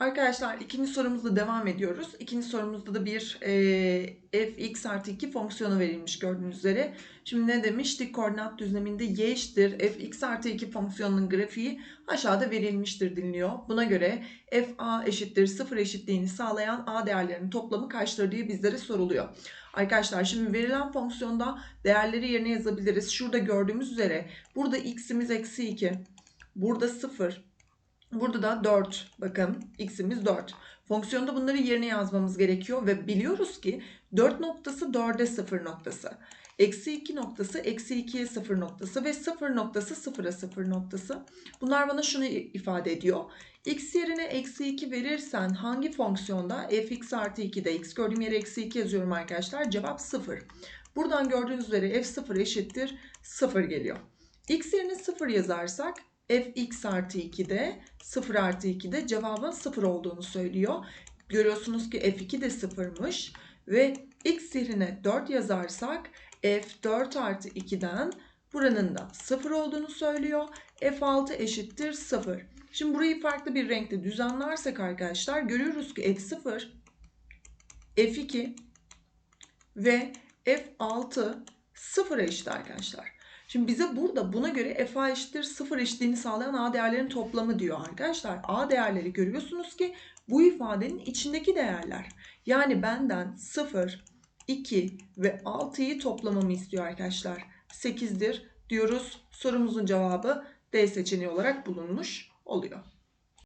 Arkadaşlar ikinci sorumuzla devam ediyoruz. İkinci sorumuzda da bir e, fx artı 2 fonksiyonu verilmiş gördüğünüz üzere. Şimdi ne demiş? Dik koordinat düzleminde y eşittir fx artı 2 fonksiyonunun grafiği aşağıda verilmiştir dinliyor. Buna göre fa eşittir 0 eşitliğini sağlayan a değerlerinin toplamı kaçtır diye bizlere soruluyor. Arkadaşlar şimdi verilen fonksiyonda değerleri yerine yazabiliriz. Şurada gördüğümüz üzere burada x'imiz eksi 2, burada 0, Burada da 4. Bakın x'imiz 4. Fonksiyonda bunları yerine yazmamız gerekiyor ve biliyoruz ki 4 noktası 4'e 0 noktası. Eksi 2 noktası eksi 2'ye 0 noktası ve 0 noktası 0'a 0 noktası. Bunlar bana şunu ifade ediyor. x yerine eksi 2 verirsen hangi fonksiyonda fx artı 2'de x gördüğüm yere eksi 2 yazıyorum arkadaşlar. Cevap 0. Buradan gördüğünüz üzere f0 eşittir 0 geliyor. x yerine 0 yazarsak fx artı 2'de 0 artı 2'de cevabın 0 olduğunu söylüyor. Görüyorsunuz ki f2 de 0'mış ve x yerine 4 yazarsak f4 artı 2'den buranın da 0 olduğunu söylüyor. f6 eşittir 0. Şimdi burayı farklı bir renkte düzenlersek arkadaşlar görüyoruz ki f0, f2 ve f6 0 eşit arkadaşlar. Şimdi bize burada buna göre f eşittir 0 eşitliğini sağlayan a değerlerin toplamı diyor arkadaşlar. a değerleri görüyorsunuz ki bu ifadenin içindeki değerler. Yani benden 0, 2 ve 6'yı toplamamı istiyor arkadaşlar. 8'dir diyoruz. Sorumuzun cevabı D seçeneği olarak bulunmuş oluyor.